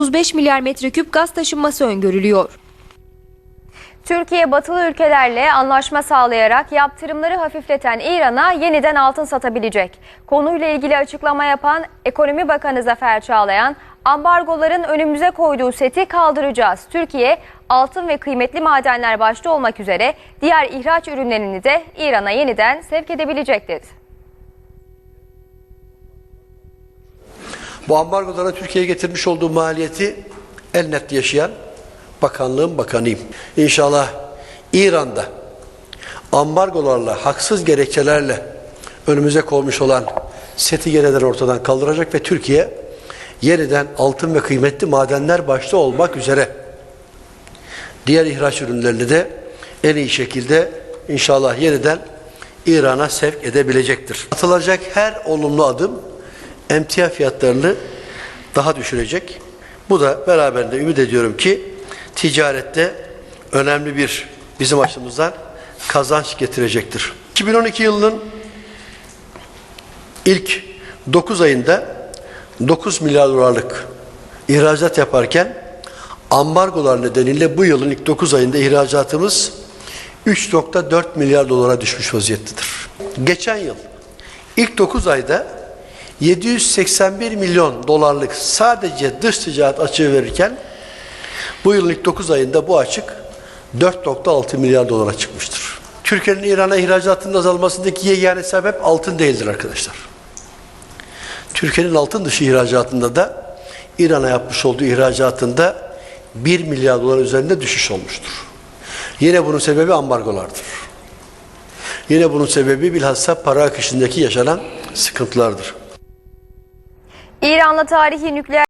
35 milyar metreküp gaz taşınması öngörülüyor. Türkiye batılı ülkelerle anlaşma sağlayarak yaptırımları hafifleten İran'a yeniden altın satabilecek. Konuyla ilgili açıklama yapan Ekonomi Bakanı Zafer Çağlayan, ambargoların önümüze koyduğu seti kaldıracağız. Türkiye altın ve kıymetli madenler başta olmak üzere diğer ihraç ürünlerini de İran'a yeniden sevk edebilecek dedi. Bu ambargolara Türkiye'ye getirmiş olduğu maliyeti el net yaşayan bakanlığın bakanıyım. İnşallah İran'da ambargolarla, haksız gerekçelerle önümüze koymuş olan seti yeniden ortadan kaldıracak ve Türkiye yeniden altın ve kıymetli madenler başta olmak üzere diğer ihraç ürünlerini de en iyi şekilde inşallah yeniden İran'a sevk edebilecektir. Atılacak her olumlu adım emtia fiyatlarını daha düşürecek. Bu da beraberinde ümit ediyorum ki ticarette önemli bir bizim açımızdan kazanç getirecektir. 2012 yılının ilk 9 ayında 9 milyar dolarlık ihracat yaparken ambargolar nedeniyle bu yılın ilk 9 ayında ihracatımız 3.4 milyar dolara düşmüş vaziyettedir. Geçen yıl ilk 9 ayda 781 milyon dolarlık sadece dış ticaret açığı verirken bu yılın ilk 9 ayında bu açık 4.6 milyar dolara çıkmıştır. Türkiye'nin İran'a ihracatının azalmasındaki yegane sebep altın değildir arkadaşlar. Türkiye'nin altın dışı ihracatında da İran'a yapmış olduğu ihracatında 1 milyar dolar üzerinde düşüş olmuştur. Yine bunun sebebi ambargolardır. Yine bunun sebebi bilhassa para akışındaki yaşanan sıkıntılardır. İran'la tarihi nükleer